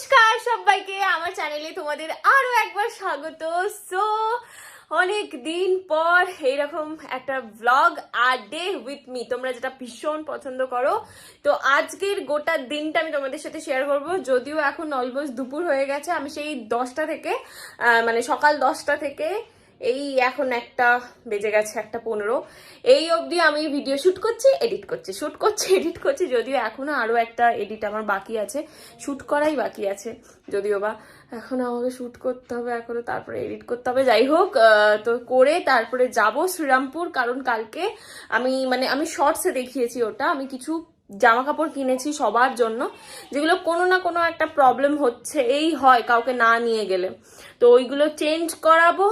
নমস্কার সবাইকে, আমার চ্যানেলে তোমাদের আরও একবার স্বাগত। সো অনেক দিন পর এইরকম একটা ব্লগ আর ডে উইথ মি তোমরা যেটা ভীষণ পছন্দ করো। তো আজকের গোটা দিনটা আমি তোমাদের সাথে শেয়ার করব। যদিও এখন অলমোস্ট দুপুর হয়ে গেছে, আমি সেই দশটা থেকে মানে সকাল দশটা থেকে এই এখন একটা বেজে গেছে একটা পনেরো। এই অবধি আমি ভিডিও শুট করছি এডিট করছি। শুট করছি এডিট করছি, যদিও এখনও আরও একটা এডিট আমার বাকি আছে। শুট করাই বাকি আছে, যদিও বা এখন আমাকে শুট করতে হবে এখনও, তারপরে এডিট করতে হবে। যাই হোক তো করে তারপরে যাব শ্রীরামপুর, কারণ কালকে আমি মানে আমি শর্টসে দেখিয়েছি ওটা। আমি কিছু জামা কাপড় কিনেছি সবার জন্য, যেগুলো কোনো না কোনো একটা প্রবলেম হচ্ছে এই হয় কাউকে না নিয়ে গেলে। তো ওইগুলো চেঞ্জ করাবো।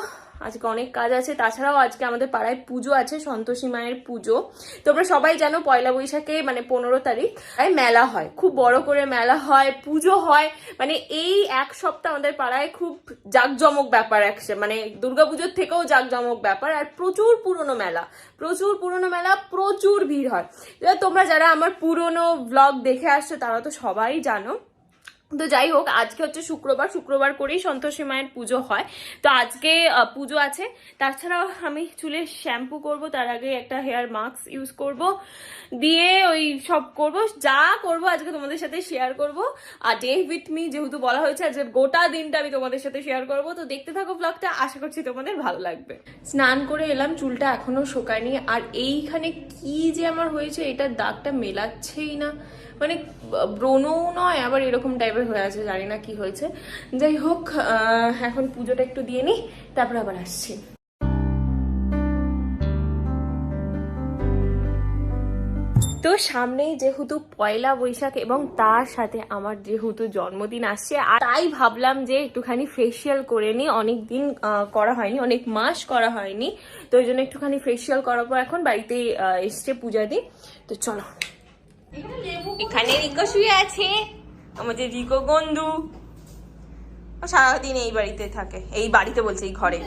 আজকে অনেক কাজ আছে। তাছাড়াও আজকে আমাদের পাড়ায় পুজো আছে, সন্তোষী মায়ের পুজো। তোমরা সবাই জানো পয়লা বৈশাখে মানে পনেরো তারিখ মেলা হয়। খুব বড় করে মেলা হয়, পুজো হয়। মানে এই এক সপ্তাহ আমাদের পাড়ায় খুব জাঁকজমক ব্যাপার একসে মানে দুর্গাপুজোর থেকেও জাঁকজমক ব্যাপার। আর প্রচুর পুরনো মেলা, প্রচুর পুরনো মেলা, প্রচুর ভিড় হয়। তোমরা যারা আমার পুরনো ব্লগ দেখে আসছো, তারা তো সবাই জানো। তো যাই হোক, আজকে হচ্ছে শুক্রবার শুক্রবার করেই সন্তোষী মায়ের পুজো হয়। তো আজকে পুজো আছে। তাছাড়াও আমি চুলে শ্যাম্পু করব, তার আগে একটা হেয়ার মাস্ক ইউজ করব। দিয়ে ওই সব করব, যা করব আজকে তোমাদের সাথে শেয়ার করব। আর ডে উইথ মি যেহেতু বলা হয়েছে, আজকে গোটা দিনটা আমি তোমাদের সাথে শেয়ার করব। তো দেখতে থাকো ব্লগটা আশা করছি তোমাদের ভালো লাগবে। স্নান করে এলাম, চুলটা এখনও শোকায়নি। আর এইখানে কি যে আমার হয়েছে, এটা দাগটা মেলাচ্ছেই না। মানে ব্রণও নয়, আবার এরকম টাইপের হয়ে আছে, জানি না কি হয়েছে। যাই হোক এখন পুজোটা একটু দিয়ে নিই, তারপর আবার আসছি। তো সামনেই যেহেতু পয়লা বৈশাখ এবং তার সাথে আমার যেহেতু জন্মদিন আসছে, আর তাই ভাবলাম যে একটুখানি ফেসিয়াল করে নিই। অনেক দিন করা হয়নি, অনেক মাস করা হয়নি, তো ওই জন্য একটুখানি ফেসিয়াল করার পর এখন বাড়িতে এসছে পূজা দিই তো চলো। এখানে রিকো শুয়ে আছে। আমাদের রিকো বন্ধু। ও সারাদিন এই বাড়িতে থাকে। এই বাড়িতে বলছে, এই ঘরে।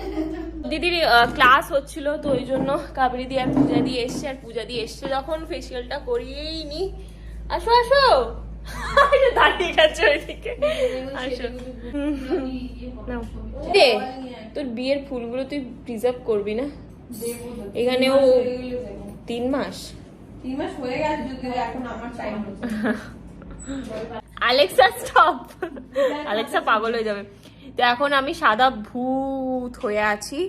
দিদির ক্লাস হচ্ছিল তো ওই জন্য কাবেরি দিয়ে আর পূজা দিয়ে এসছে, আর পূজা দিয়ে এসছে যখন ফেসিয়ালটা করিয়েই নি। আসো আসো। দাঁড়িয়ে। দে, তোর বিয়ের ফুলগুলো তুই প্রিজার্ভ করবি না? এখানেও তিন মাস। তিন মাস হয়ে গেছে যদিও এখন আমার টাইম আলেক্সা স্টপ আলেক্সা পাগল হয়ে যাবে। তো এখন আমি সাদা ভূত হয়ে আছি।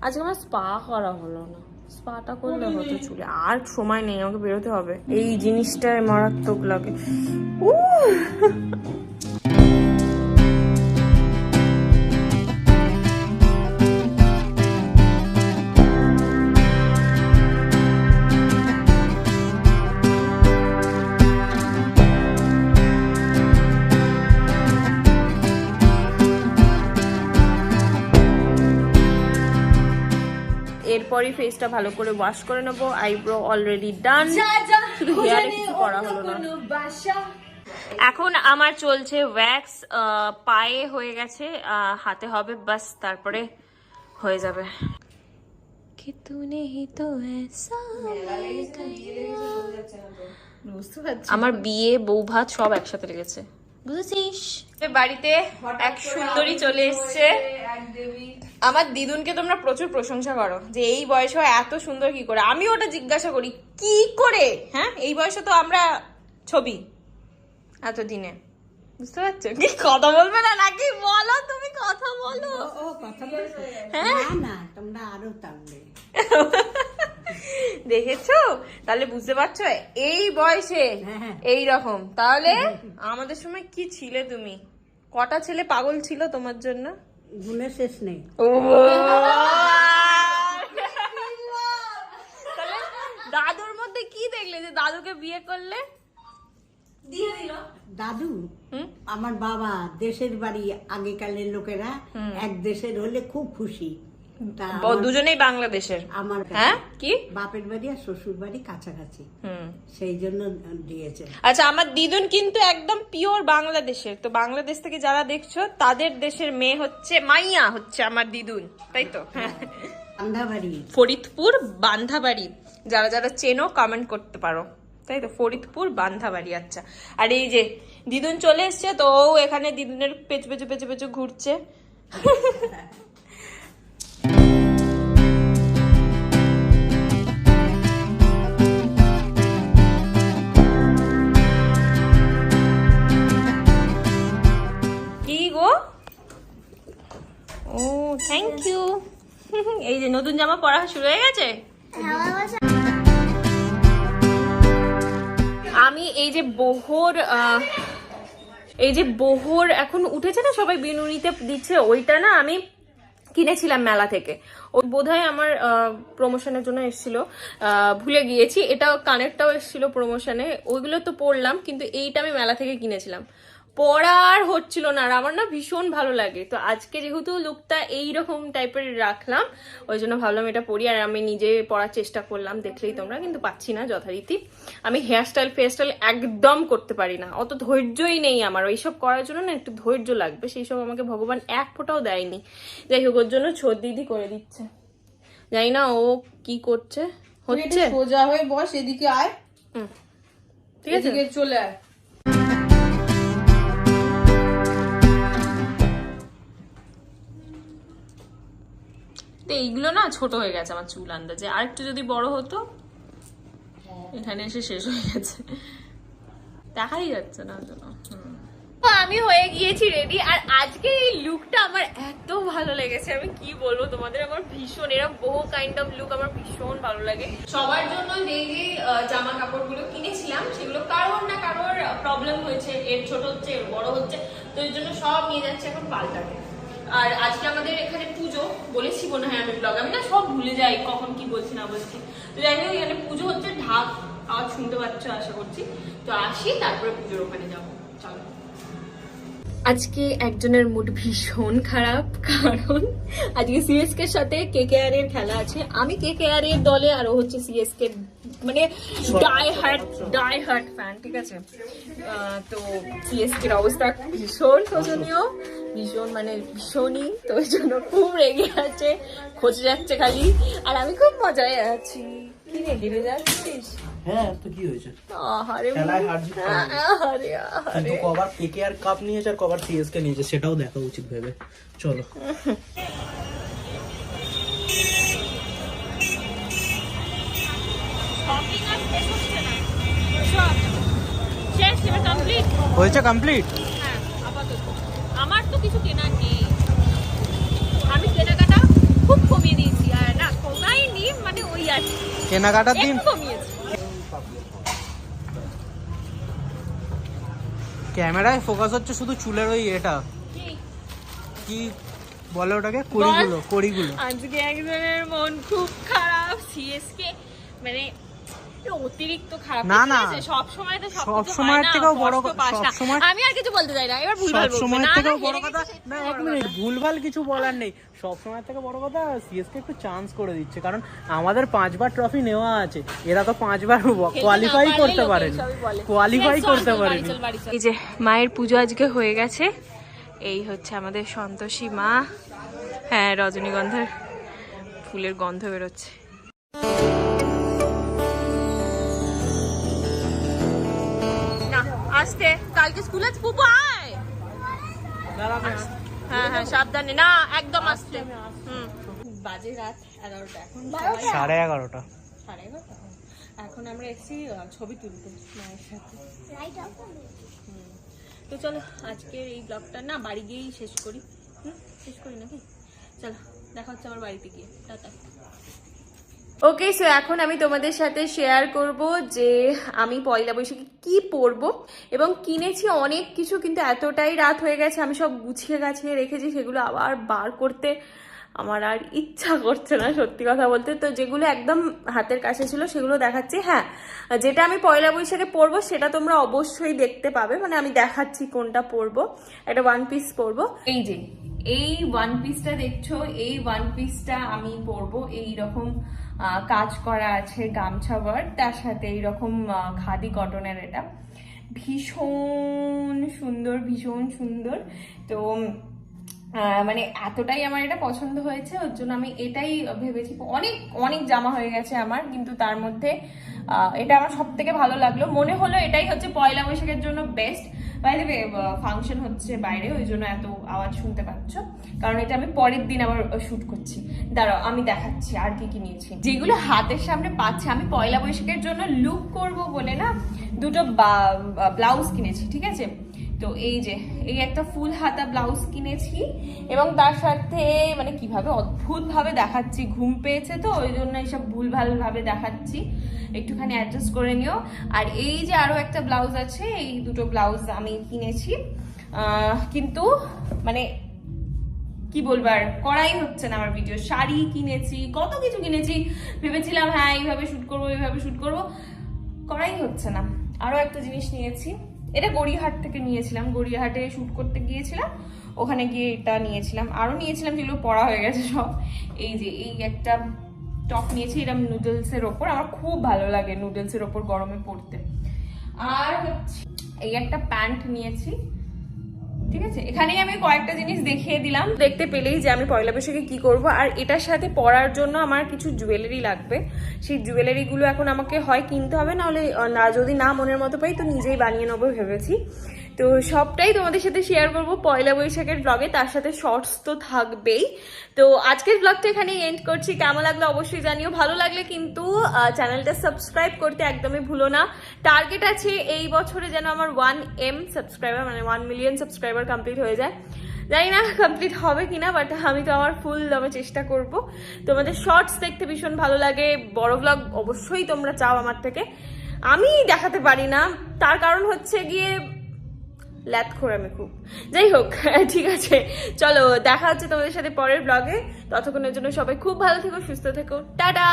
আজকে আমার স্পা করা হলো না। স্পাটা করলে হতো চুলে। আর সময় নেই আমাকে বেরোতে হবে। এই জিনিসটায় মারাত্মক লাগে। উহ! এরপরই ফেসটা ভালো করে ওয়াশ করে নেবো আইব্রো অলরেডি ডান শুধু হেয়ারে কিছু করা হলো না এখন আমার চলছে ওয়্যাক্স পায়ে হয়ে গেছে আহ, হাতে হবে বাস তারপরে হয়ে যাবে कि तूने ही तो ऐसा বুঝতে পারছি আমার বিয়ে বউ ভাত সব একসাথে লেগেছে বুঝেছিস? বাড়িতে এক সুন্দরী চলে এসছে। আমার দিদুনকে তোমরা প্রচুর প্রশংসা করো যে এই বয়সে এত সুন্দর কি করে। আমি ওটা জিজ্ঞাসা করি কি করে? হ্যাঁ এই বয়সে তো আমরা ছবি এত দিনে বুঝতে পারছ? কি কথা বলবে না নাকি? বলো তুমি কথা বলো। ও কথা বলছো হ্যাঁ? না না তোমরা আরও টানবে। দেখেছ? তাহলে বুঝতে পারছ? এই বয়সে হ্যাঁ। এই রকম। তাহলে আমাদের সময় কি ছিলে তুমি? কটা ছেলে পাগল ছিল তোমার জন্য? গুণের শেষ নেই। ও দাদুর মধ্যে কি দেখলে যে দাদুকে বিয়ে করলে? দিয়ে দিল। দাদু? হুম? আমার বাবা দেশের বাড়ি আগেকালের লোকেরা এক দেশের হলে খুব খুশি। দুজনেই বাংলাদেশের। আমার হ্যাঁ? কি? বাপের বাড়ি আর শ্বশুর বাড়ি কাছাকাছি। হুম। সেই জন্য দিয়েছে। আচ্ছা আমার দিদুন কিন্তু একদম পিওর বাংলাদেশের। তো বাংলাদেশ থেকে যারা দেখছ তাদের দেশের মেয়ে হচ্ছে মাইয়া হচ্ছে আমার দিদুন। তাই তো? রান্ধাবাড়ি ফরিদপুর বান্ধাবাড়ি। যারা যারা চেনো কমেন্ট করতে পারো। তাই তো? ফরিদপুর বান্ধাবাড়ি আচ্ছা। আর এই যে দিদুন চলে এসছে তো ও এখানে দিদুনের পেছু পেছু পেছু পেছু ঘুরছে। ও থ্যাংক ইউ এই যে নতুন জামা পরা শুরু হয়ে গেছে? আমি এই যে বহর এই যে বহর এখন উঠেছে না সবাই বিনুনিতে দিচ্ছে ওইটা না আমি কিনেছিলাম মেলা থেকে। ও বোধহয় আমার প্রমোশনের জন্য এসেছিল। ভুলে গিয়েছি এটা কানেরটাও এসেছিল প্রমোশনে ওইগুলো তো পরলাম কিন্তু এইটা আমি মেলা থেকে কিনেছিলাম। পরার হচ্ছিল না আর আমার না ভীষণ ভালো লাগে। তো আজকে যেহেতু লুকটা এইরকম টাইপের রাখলাম ওই জন্য ভাবলাম এটা পরি আর আমি নিজে পড়ার চেষ্টা করলাম দেখলেই তোমরা কিন্তু পাচ্ছি না যথারীতি। আমি হেয়ারস্টাইল ফেয়ারস্টাইল একদম করতে পারি না অত ধৈর্যই নেই আমার ওইসব করার জন্য না একটু ধৈর্য লাগবে সেই সব আমাকে ভগবান এক ফোঁটাও দেয়নি। যাই হোক ওর জন্য ছোট দিদি করে দিচ্ছে। জানি না ও কি করছে হচ্ছে? সোজা হয়ে বস এদিকে আয়। হুম। ঠিক আছে। চলে আয়। তো এইগুলো না ছোট হয়ে গেছে আমার চুল আন্দাজে। আর একটু যদি বড় হতো, এখানে এসে শেষ হয়ে গেছে। দেখাই যাচ্ছে না জন্য। আমি হয়ে গিয়েছি রেডি আর আজকে এই লুকটা আমার এত ভালো লেগেছে। আমি কি বলব, তোমাদের আমার ভীষণ এরকম বহু কাইন্ড অফ লুক আমার ভীষণ ভালো লাগে। সবার জন্য যে যে জামা কাপড়গুলো কিনেছিলাম। সেগুলো কারোর না কারোর প্রবলেম হয়েছে। এর ছোট হচ্ছে, এর বড় হচ্ছে। তো এর জন্য সব নিয়ে যাচ্ছে এখন পাল্টাতে। আর আজকে আমাদের এখানে পুজো বলেছি মনে হয় আমি ব্লগ আমি না সব ভুলে যাই কখন কি বলছি না বলছি। তো যাই হোক, এখানে পুজো হচ্ছে, ঢাক, আওয়াজ শুনতে পাচ্ছ আশা করছি। তো আসি, তারপরে পুজোর ওখানে যাব। চলো। আজকে একজনের মুড ভীষণ খারাপ, কারণ আজকে সিএসকে সাথে কে কে আর এর খেলা আছে। আমি কে কে আর এর দলে আর হচ্ছে সিএসকে মানে die hard die hard fan ঠিক আছে? তো সিএসকে এর অবস্থা ভীষণ শোচনীয়, ভীষণ মানে ভীষণই, তো ওই জন্য খুব রেগে আছে, খোঁজে যাচ্ছে খালি। আর আমি খুব মজায় আছি। কি রে, হেরে যাচ্ছিস? হ্যাঁ তো কি হয়েছে? আহারে খেলায় হার জিত আহারে আহারে কিন্তু কবার কেকে আর কাপ নিয়েছে আর কবার সিএসকে নিয়েছে সেটাও দেখা উচিত ভেবে। চলো। হয়েছে কমপ্লিট হ্যাঁ আমার তো কিছু কেনার নেই। আমি কেনাকাটা খুব কমিয়ে দিয়েছি আর না কমাইনি মানে ওই আর কি। কেনাকাটার দিন? কমিয়েছি। ক্যামেরায় ফোকাস হচ্ছে শুধু চুলের ওই এটা। কি? বলে ওটাকে? কড়িগুলো কড়িগুলো। আজকে একজনের মন খুব খারাপ। সিএসকে মানে অতিরিক্ত খারাপ না, না। সব সময় তো সব থেকেও বড় কষ্ট ক- পাস সব সময়- আমি আর কিছু বলতে চাই না এবার ভুল সব সময়ের থেকেও বড় কথা না এক মিনিট ভুলভাল কিছু বলার নেই। সব সময়ের থেকে বড় কথা সিএসকে একটু চান্স করে দিচ্ছে কারণ আমাদের পাঁচবার ট্রফি নেওয়া আছে। এরা তো পাঁচবার কোয়ালিফাই করতে পারেনি। কোয়ালিফাই করতে পারেনি। এই যে মায়ের পুজো আজকে হয়ে গেছে। এই হচ্ছে আমাদের সন্তোষী মা। হ্যাঁ রজনীগন্ধার ফুলের গন্ধ বেরোচ্ছে। আসতে। কালকে স্কুলে পুপু আয়। হ্যাঁ হ্যাঁ সাবধানে। না একদম আসতে হুম। বাজে রাত এগারোটা এখন সাড়ে এগারোটা। সাড়ে এগারোটা? এখন আমরা এসেছি ছবি তুলতে মায়ের সাথে। তো চলো আজকের এই ব্লগটা না বাড়ি গিয়েই শেষ করি। হুম শেষ করি নাকি? চলো দেখা হচ্ছে আমার বাড়িতে গিয়ে। টাটা। ওকে সো এখন আমি তোমাদের সাথে শেয়ার করব যে আমি পয়লা বৈশাখে কি পরব এবং কিনেছি অনেক কিছু, কিন্তু এতটাই রাত হয়ে গেছে, আমি সব গুছিয়ে গাছিয়ে রেখেছি, সেগুলো আবার বার করতে আমার আর ইচ্ছা করছে না, সত্যি কথা বলতে। তো যেগুলো একদম হাতের কাছে ছিল, সেগুলো দেখাচ্ছি। হ্যাঁ যেটা আমি পয়লা বৈশাখে পরবো, সেটা তোমরা অবশ্যই দেখতে পাবে। মানে আমি দেখাচ্ছি কোনটা পরবো। একটা ওয়ান পিস পরবো। এই যে, এই ওয়ান পিসটা দেখছ, এই ওয়ান পিসটা আমি পরবো। এই রকম কাজ করা আছে গামছা ওয়ার্ক তার সাথে এইরকম খাদি কটনের এটা। ভীষণ সুন্দর ভীষণ সুন্দর। তো মানে এতটাই আমার এটা পছন্দ হয়েছে, ওর জন্য আমি এটাই ভেবেছি। অনেক অনেক জামা হয়ে গেছে আমার, কিন্তু তার মধ্যে এটা আমার সব থেকে ভালো লাগল। মনে হলো এটাই হচ্ছে পয়লা বৈশাখের জন্য বেস্ট বাইরে ফাংশন হচ্ছে বাইরে, ওই জন্য এত আওয়াজ শুনতে পাচ্ছ। কারণ এটা আমি পরের দিন আবার শুট করছি। দাঁড়াও, আমি দেখাচ্ছি আর কি কি নিয়েছি। যেগুলো হাতের সামনে পাচ্ছে, আমি পয়লা বৈশাখের জন্য লুক করব বলে না, দুটো ব্লাউজ কিনেছি, ঠিক আছে? তো এই যে, এই একটা ফুল হাতা ব্লাউজ কিনেছি এবং তার সাথে মানে কীভাবে অদ্ভুত ভাবে দেখাচ্ছি, ঘুম পেয়েছে তো, ওই জন্য এইসব ভুলভাল ভাবে দেখাচ্ছি। একটুখানি অ্যাডজাস্ট করে নিও। আর এই যে আরও একটা ব্লাউজ আছে, এই দুটো ব্লাউজ আমি কিনেছি। কিন্তু মানে কি বলব আর, করাই হচ্ছে না আমার ভিডিও শাড়ি কিনেছি, কত কিছু কিনেছি। ভেবেছিলাম হ্যাঁ এইভাবে শুট করব, এইভাবে শুট করব। করাই হচ্ছে না। আরও একটা জিনিস নিয়েছি। এটা গড়িয়াহাট থেকে নিয়েছিলাম। গড়িয়াহাটে শ্যুট করতে গিয়েছিলাম। ওখানে গিয়ে এটা নিয়েছিলাম। আরও নিয়েছিলাম যেগুলো পড়া হয়ে গেছে সব। এই যে, এই একটা টপ নিয়েছি এরকম নুডলসের ওপর। আমার খুব ভালো লাগে নুডলসের ওপর গরমে পড়তে। আর এই একটা প্যান্ট নিয়েছি। ঠিক আছে? এখানেই আমি কয়েকটা জিনিস দেখিয়ে দিলাম। দেখতে পেলেই যে আমি পয়লা বৈশাখে কি করব, আর এটার সাথে পরার জন্য আমার কিছু জুয়েলারি লাগবে। সেই জুয়েলারিগুলো এখন আমাকে হয় কিনতে হবে, নাহলে না, যদি না মনের মতো পাই, তো নিজেই বানিয়ে নেব ভেবেছি। তো সবটাই তোমাদের সাথে শেয়ার করব পয়লা বৈশাখের ব্লগে তার সাথে শর্টস তো থাকবেই। তো আজকের ব্লগটা এখানে এন্ড করছি। কেমন লাগল অবশ্যই জানিও। ভালো লাগলে কিন্তু চ্যানেলটা সাবস্ক্রাইব করতে একদমই ভুলো না। টার্গেট আছে এই বছরে যেন আমার ওয়ান এম সাবস্ক্রাইবার মানে ওয়ান মিলিয়ন সাবস্ক্রাইবার কমপ্লিট হয়ে যায়। জানি না কমপ্লিট হবে কিনা বাট আমি তো আমার ফুল আমি চেষ্টা করব। তোমাদের শর্টস দেখতে ভীষণ ভালো লাগে। বড় ব্লগ অবশ্যই তোমরা চাও আমার থেকে। আমি দেখাতে পারি না। তার কারণ হচ্ছে গিয়ে ল্যাথ করে আমি খুব। যাই হোক, ঠিক আছে। চলো, দেখা হচ্ছে তোমাদের সাথে পরের ব্লগে ততক্ষণের জন্য সবাই খুব ভালো থেকো, সুস্থ থেকো। টাটা!